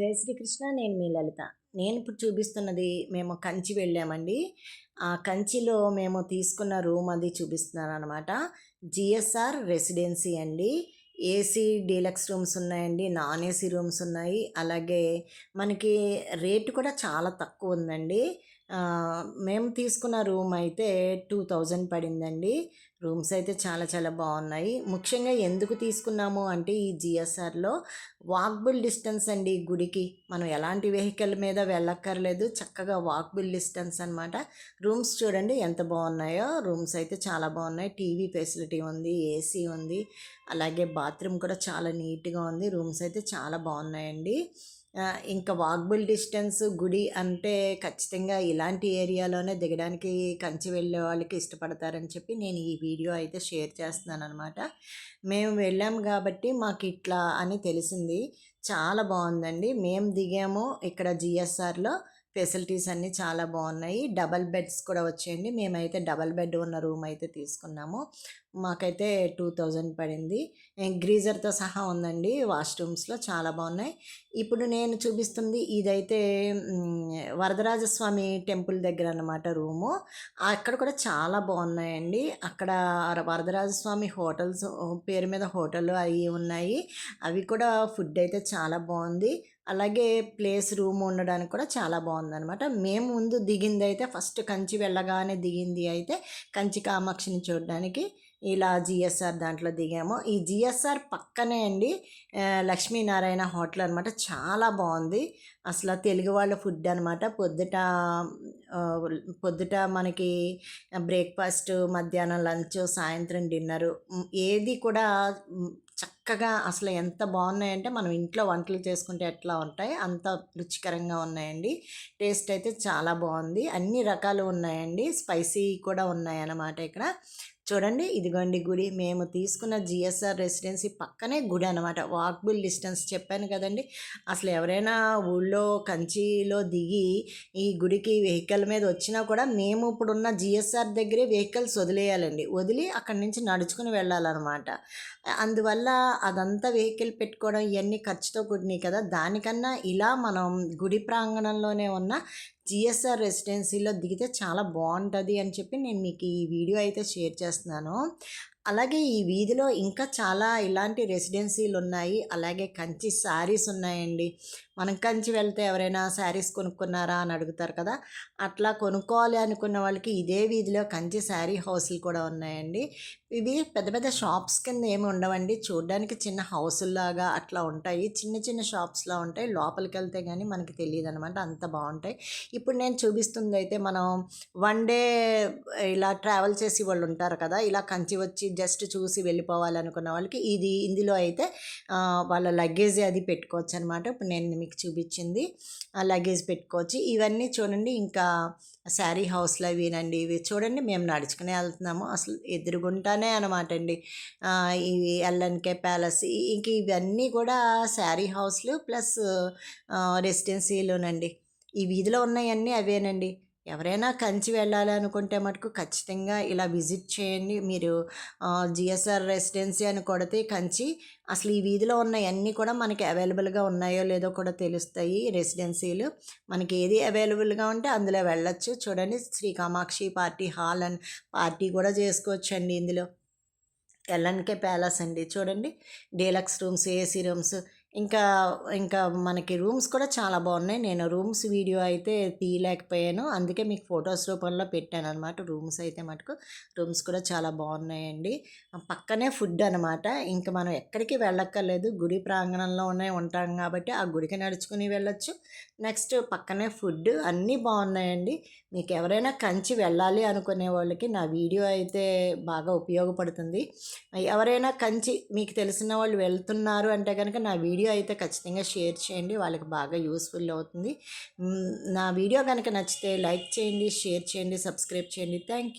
జై శ్రీకృష్ణ నేను మీ లలిత. నేను ఇప్పుడు చూపిస్తున్నది మేము కంచి వెళ్ళామండి. ఆ కంచిలో మేము తీసుకున్న రూమ్ అది చూపిస్తున్నాను అనమాట జిఎస్ఆర్ రెసిడెన్సీ అండి. ఏసీ డీలక్స్ రూమ్స్ ఉన్నాయండి నాన్ ఏసీ రూమ్స్ ఉన్నాయి. అలాగే మనకి రేటు కూడా చాలా తక్కువ ఉందండి. మేము తీసుకున్న రూమ్ అయితే టూ థౌజండ్ పడిందండి. రూమ్స్ అయితే చాలా చాలా బాగున్నాయి ముఖ్యంగా ఎందుకు తీసుకున్నాము అంటే ఈ జిఎస్ఆర్లో వాక్బుల్ డిస్టెన్స్ అండి గుడికి. మనం ఎలాంటి వెహికల్ మీద వెళ్ళక్కర్లేదు. చక్కగా వాక్బుల్ డిస్టెన్స్ అనమాట రూమ్స్ చూడండి ఎంత బాగున్నాయో రూమ్స్ అయితే చాలా బాగున్నాయి టీవీ ఫెసిలిటీ ఉంది ఏసీ ఉంది. అలాగే బాత్రూమ్ కూడా చాలా నీట్గా ఉంది. రూమ్స్ అయితే చాలా బాగున్నాయండి ఇంకా వాక్బుల్ డిస్టెన్స్ గుడి అంటే ఖచ్చితంగా ఇలాంటి ఏరియాలోనే దిగడానికి కంచి వెళ్ళే వాళ్ళకి ఇష్టపడతారని చెప్పి నేను ఈ వీడియో అయితే షేర్ చేస్తున్నాను అనమాట మేము వెళ్ళాం కాబట్టి మాకు ఇట్లా అని తెలిసింది. చాలా బాగుందండి. మేము దిగాము ఇక్కడ జిఎస్ఆర్లో. ఫెసిలిటీస్ అన్నీ చాలా బాగున్నాయి. డబల్ బెడ్స్ కూడా వచ్చాయండి. మేమైతే డబల్ బెడ్ ఉన్న రూమ్ అయితే తీసుకున్నాము. మాకైతే టూ థౌజండ్ పడింది. గ్రీజర్తో సహా ఉందండి. వాష్రూమ్స్లో చాలా బాగున్నాయి. ఇప్పుడు నేను చూపిస్తుంది ఇదైతే వరదరాజస్వామి టెంపుల్ దగ్గర అన్నమాట రూము. అక్కడ కూడా చాలా బాగున్నాయండి. అక్కడ వరదరాజస్వామి హోటల్స్ పేరు మీద హోటల్ అవి ఉన్నాయి. అవి కూడా ఫుడ్ అయితే చాలా బాగుంది. అలాగే ప్లేస్ రూమ్ ఉండడానికి కూడా చాలా బాగుందనమాట మేము ముందు దిగింది అయితే ఫస్ట్ కంచి వెళ్ళగానే దిగింది అయితే కంచి కామాక్షిని చూడడానికి ఇలా జిఎస్ఆర్ దాంట్లో దిగాము. ఈ జిఎస్ఆర్ పక్కనే అండి లక్ష్మీనారాయణ హోటల్ అనమాట చాలా బాగుంది. అసలు తెలుగు వాళ్ళ ఫుడ్ అనమాట పొద్దుట పొద్దుట మనకి బ్రేక్ఫాస్ట్ మధ్యాహ్నం లంచ్ సాయంత్రం డిన్నరు ఏది కూడా చక్క చక్కగా అసలు ఎంత బాగున్నాయంటే మనం ఇంట్లో వంటలు చేసుకుంటే ఎట్లా ఉంటాయి అంత రుచికరంగా ఉన్నాయండి. టేస్ట్ అయితే చాలా బాగుంది. అన్ని రకాలు ఉన్నాయండి. స్పైసీ కూడా ఉన్నాయన్నమాట ఇక్కడ. చూడండి ఇదిగోండి గుడి. మేము తీసుకున్న జిఎస్ఆర్ రెసిడెన్సీ పక్కనే గుడి అనమాట వాక్బుల్ డిస్టెన్స్ చెప్పాను కదండి. అసలు ఎవరైనా ఊళ్ళో కంచిలో దిగి ఈ గుడికి వెహికల్ మీద వచ్చినా కూడా మేము ఇప్పుడున్న జిఎస్ఆర్ దగ్గరే వెహికల్స్ వదిలేయాలండి. వదిలి అక్కడి నుంచి నడుచుకుని వెళ్ళాలన్నమాట. అందువల్ల అదంతా వెహికల్ పెట్టుకోవడం ఇవన్నీ ఖర్చుతో కూడినాయి కదా. దానికన్నా ఇలా మనం గుడి ప్రాంగణంలోనే ఉన్న జిఎస్ఆర్ రెసిడెన్సీలో దిగితే చాలా బాగుంటుంది అని చెప్పి నేను మీకు ఈ వీడియో అయితే షేర్ చేస్తున్నాను. అలాగే ఈ వీధిలో ఇంకా చాలా ఇలాంటి రెసిడెన్సీలు ఉన్నాయి. అలాగే కంచి శారీస్ ఉన్నాయండి. మనం కంచి వెళ్తే ఎవరైనా శారీస్ కొనుక్కున్నారా అని అడుగుతారు కదా? అట్లా కొనుక్కోవాలి అనుకున్న వాళ్ళకి ఇదే వీధిలో కంచి శారీ హౌస్లు కూడా ఉన్నాయండి. ఇవి పెద్ద పెద్ద షాప్స్ కింద ఏమి ఉండవండి. చూడడానికి చిన్న హౌసుల్లాగా అట్లా ఉంటాయి. చిన్న చిన్న షాప్స్లా ఉంటాయి. లోపలికి వెళ్తే కానీ మనకి తెలియదు అనమాట అంత బాగుంటాయి. ఇప్పుడు నేను చూపిస్తుంది అయితే మనం వన్ డే ఇలా ట్రావెల్ చేసి వాళ్ళు ఉంటారు కదా ఇలా కంచి వచ్చి జస్ట్ చూసి వెళ్ళిపోవాలనుకున్న వాళ్ళకి ఇది ఇందులో అయితే వాళ్ళ లగేజ్ అది పెట్టుకోవచ్చు అనమాట ఇప్పుడు నేను మీకు చూపించింది ఆ లగేజ్ పెట్టుకోవచ్చు. ఇవన్నీ చూడండి ఇంకా శారీ హౌస్లో అవినండి ఇవి చూడండి మేము నడుచుకునే వెళ్తున్నాము. అసలు ఎదురుగుంటానే అనమాట అండి. ఇవి ఎల్ఎన్కే ప్యాలెస్ ఇంక ఇవన్నీ కూడా శారీ హౌస్లు ప్లస్ రెసిడెన్సీలోనండి. ఈ వీధిలో ఉన్నాయన్నీ అవేనండి. ఎవరైనా కంచి వెళ్ళాలి అనుకుంటే మటుకు ఖచ్చితంగా ఇలా విజిట్ చేయండి. మీరు జిఎస్ఆర్ రెసిడెన్సీ అని కొడితే కంచి అసలు ఈ వీధిలో ఉన్నాయన్నీ కూడా మనకి అవైలబుల్గా ఉన్నాయో లేదో కూడా తెలుస్తాయి రెసిడెన్సీలు. మనకి ఏది అవైలబుల్గా ఉంటే అందులో వెళ్ళొచ్చు. చూడండి Sri Kamakshi party hall and party కూడా చేసుకోవచ్చు అండి ఇందులో ఎల్ఎన్కే ప్యాలెస్ అండి. చూడండి డీలక్స్ రూమ్స్ ఏసీ రూమ్స్ ఇంకా ఇంకా మనకి రూమ్స్ కూడా చాలా బాగున్నాయి. నేను రూమ్స్ వీడియో అయితే తీయలేకపోయాను. అందుకే మీకు ఫొటోస్ రూపంలో పెట్టాను అనమాట రూమ్స్ అయితే మటుకు రూమ్స్ కూడా చాలా బాగున్నాయండి. పక్కనే ఫుడ్ అనమాట ఇంకా మనం ఎక్కడికి వెళ్ళక్కర్లేదు. గుడి ప్రాంగణంలోనే ఉంటాం కాబట్టి ఆ గుడికి నడుచుకుని వెళ్ళొచ్చు. నెక్స్ట్ పక్కనే ఫుడ్ అన్నీ బాగున్నాయండి. మీకు ఎవరైనా కంచి వెళ్ళాలి అనుకునే వాళ్ళకి నా వీడియో అయితే బాగా ఉపయోగపడుతుంది. ఎవరైనా కంచి మీకు తెలిసిన వాళ్ళు వెళ్తున్నారు అంటే కనుక నా వీడియో వీడియో అయితే ఖచ్చితంగా షేర్ చేయండి వాళ్ళకి బాగా యూస్ఫుల్ అవుతుంది. నా వీడియో కనుక నచ్చితే లైక్ చేయండి షేర్ చేయండి సబ్స్క్రైబ్ చేయండి. Thank you